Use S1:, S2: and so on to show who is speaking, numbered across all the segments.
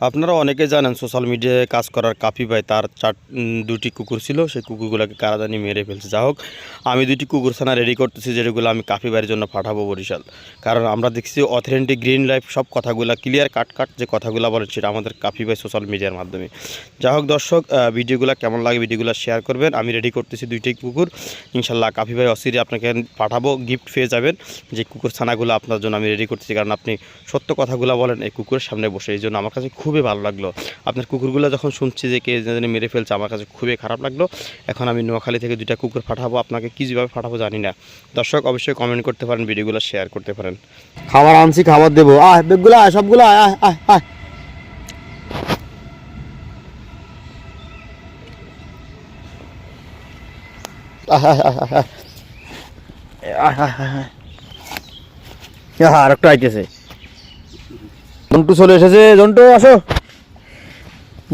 S1: আপনারা অনেকে জানেন সোশ্যাল মিডিয়ায় কাজ করার কাপি ভাই তার চার দুটি কুকুর ছিল, সেই কুকুরগুলোকে কারাদানি মেরে ফেলছে। যা হোক, আমি দুটি কুকুর ছানা রেডি করতেছি, যেগুলো আমি কাপি ভাইয়ের জন্য পাঠাবো বরিশাল। কারণ আমরা দেখছি অথেন্টিক গ্রিন লাইফ সব কথাগুলো ক্লিয়ার কাট কাট যে কথাগুলো বলেন, সেটা আমাদের কাপি ভাই সোশ্যাল মিডিয়ার মাধ্যমে। যা হোক দর্শক ভিডিওগুলো কেমন লাগে ভিডিওগুলো শেয়ার করবেন। আমি রেডি করতেছি দুইটি কুকুর। ইনশাল্লাহ কাপি ভাই অসিরে আপনাকে পাঠাবো গিফট পেয়ে যাবেন যে কুকুর ছানাগুলো আপনার জন্য আমি রেডি করতেছি। কারণ আপনি সত্য কথাগুলো বলেন, এই কুকুরের সামনে বসে, এই জন্য আমার কাছে খুবই ভালো লাগল। আপনার কুকুরগুলো যখন শুনছি যে কে জানি মেরে ফেলছে, আমার কাছে খুবই খারাপ লাগল। এখন আমি নোয়াখালী থেকে দুইটা কুকুর পাঠাবো, আপনাকে কী যেভাবে পাঠাবো জানি না। দর্শক, অবশ্যই কমেন্ট করতে পারেন, ভিডিওগুলো শেয়ার করতে পারেন।
S2: খাবার আনছি, খাবার দেবো। বেগগুলো আয়, সবগুলো আয় আয় আয় আয়। আর একটা আইতেছে। জন্টু চলে এসেছে। জন্টু, আসো।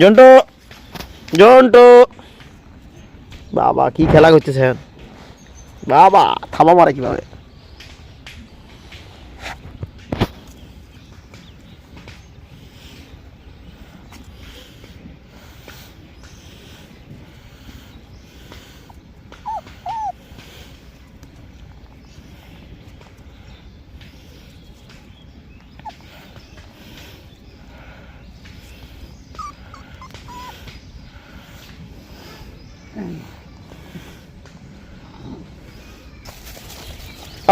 S2: জন্টু জন্টু। বাবা, কি খেলা করতেছে বাবা থামা মারে কীভাবে?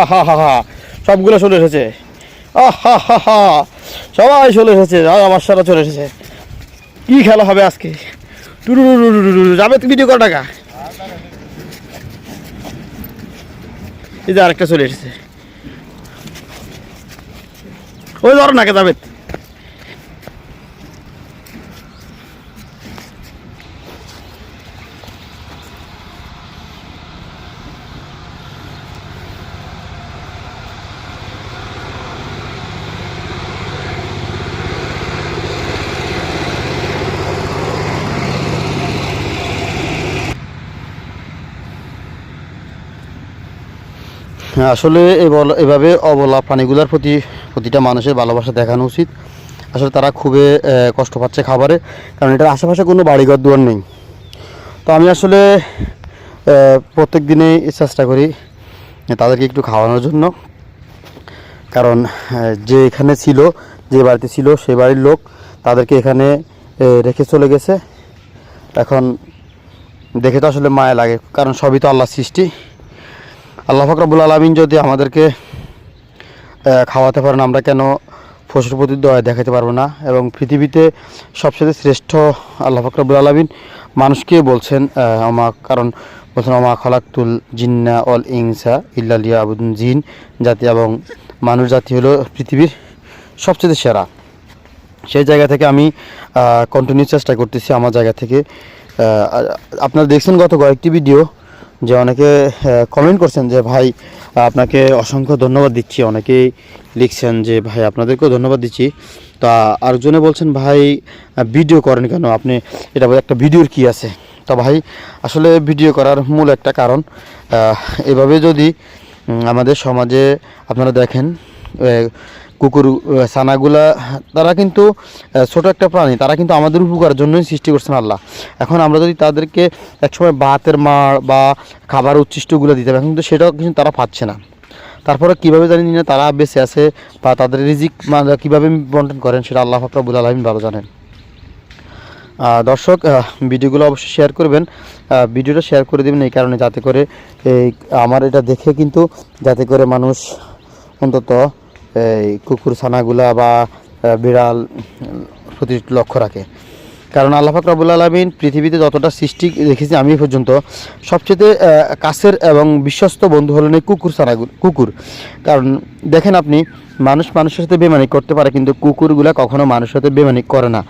S2: আহা হা হা সবগুলো চলে এসেছে। আহা হা হা সবাই চলে এসেছে। আমার সারা চলে এসেছে। কি খেলা হবে আজকে? টুরু। যাবে ভিডিও কর টাকা এই যে আরেকটা চলে এসেছে ওই ধরো নাকে যাবে আসলে এই এভাবে অবলা প্রাণীগুলোর প্রতি প্রতিটা মানুষের ভালোবাসা দেখানো উচিত। আসলে তারা খুবই কষ্ট পাচ্ছে খাবারে, কারণ এটার আশেপাশে কোনো বাড়িঘর, দুয়ার নেই। তো আমি আসলে প্রত্যেক দিনেই চেষ্টা করি তাদেরকে একটু খাওয়ানোর জন্য। কারণ যে এখানে ছিল, যে বাড়িতে ছিল, সে বাড়ির লোক তাদেরকে এখানে রেখে চলে গেছে। এখন দেখে তো আসলে মায়া লাগে, কারণ সবই তো আল্লাহ সৃষ্টি। আল্লাহ ফকরাবুল আলমিন যদি আমাদেরকে খাওয়াতে পারেন আমরা কেন পশুর প্রতি দয়া দেখাতে পারব না? এবং পৃথিবীতে সবচেয়ে শ্রেষ্ঠ আল্লাহ ফকরাবুল আলমিন মানুষকে বলছেন? আহ, আমা কারণ বলছেন আমা খলাকুল জিন্না অল ইংসা ইল্লালিয়া আবুদুন জিন জাতি এবং মানুষ জাতি হলো পৃথিবীর সবচেয়ে সেরা। সেই জায়গা থেকে আমি কন্টিনিউ চেষ্টা করতেছি আমার জায়গা থেকে। আপনারা দেখছেন গত কয়েকটি ভিডিও যে অনেকে কমেন্ট করছেন যে, ভাই, আপনাকে অসংখ্য ধন্যবাদ দিচ্ছি। অনেকেই লিখছেন যে, ভাই, আপনাদেরকেও ধন্যবাদ দিচ্ছি। তা আরেকজনে বলছেন, ভাই ভিডিও করেন কেন? আপনি, এটা একটা ভিডিওর কি আছে? তো ভাই, আসলে ভিডিও করার মূল একটা কারণ এভাবে যদি আমাদের সমাজে আপনারা দেখেন কুকুর আহ, ছানাগুলা তারা কিন্তু ছোট একটা প্রাণী তারা কিন্তু আমাদের উপকারের জন্যই সৃষ্টি করছেন আল্লাহ। এখন আমরা যদি তাদেরকে একসময় ভাতের মার বা খাবার উচ্ছিষ্টগুলো দিতে এখন কিন্তু সেটাও কিন্তু তারা পাচ্ছে না। তারপরে কীভাবে জানি না তারা বেঁচে আছে বা তাদের রিজিক কীভাবে বন্টন করেন সেটা আল্লাহ ফাকরাবুল আলমিন ভালো জানেন। দর্শক ভিডিওগুলো অবশ্যই শেয়ার করবেন। ভিডিওটা শেয়ার করে দেবেন এই কারণে যাতে করে এই আমার এটা দেখে কিন্তু যাতে করে মানুষ অন্তত এই কুকুর, ছানাগুলা বা বিড়াল, প্রতি লক্ষ্য রাখে। কারণ আল্লাহ ফাকরাবুল আলমিন পৃথিবীতে যতটা সৃষ্টি দেখেছি আমি পর্যন্ত সবচেয়ে কাছের এবং বিশ্বস্ত বন্ধু হলেন এই কুকুর ছানাগুলো কুকুর। কারণ দেখেন আপনি, মানুষ মানুষের সাথে বেমানি করতে পারে, কিন্তু কুকুরগুলা কখনো মানুষের সাথে বেমানি করে না।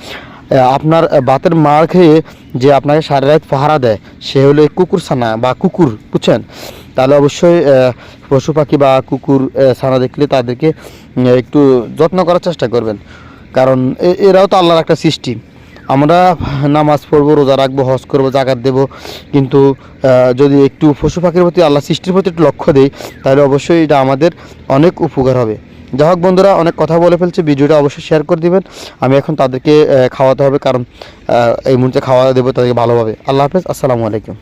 S2: আপনার বাতের মার খেয়ে যে আপনাকে সারা রাত পাহারা দেয়, সে হলো কুকুর, ছানা বা কুকুর, বুঝছেন? তাহলে অবশ্যই পশু পাখি বা কুকুর ছানা দেখলে তাদেরকে একটু যত্ন করার চেষ্টা করবেন। কারণ এরাও তো আল্লাহর একটা সৃষ্টি। আমরা নামাজ পড়ব, রোজা রাখব, হজ করব, জাকাত দেবো, কিন্তু যদি একটু পশু পাখির প্রতি আল্লাহ সৃষ্টির প্রতি একটু লক্ষ্য দেই, তাহলে অবশ্যই এটা আমাদের অনেক উপকার হবে। যাই হোক বন্ধুরা, অনেক কথা বলে ফেলছে, ভিডিওটা অবশ্যই শেয়ার করে দিবেন। আমি এখন তাদেরকে খাওয়াতে হবে, কারণ এই মুহূর্তে খাওয়া দেবো তাদেরকে ভালোভাবে। আল্লাহ হাফেজ, আসসালামু আলাইকুম।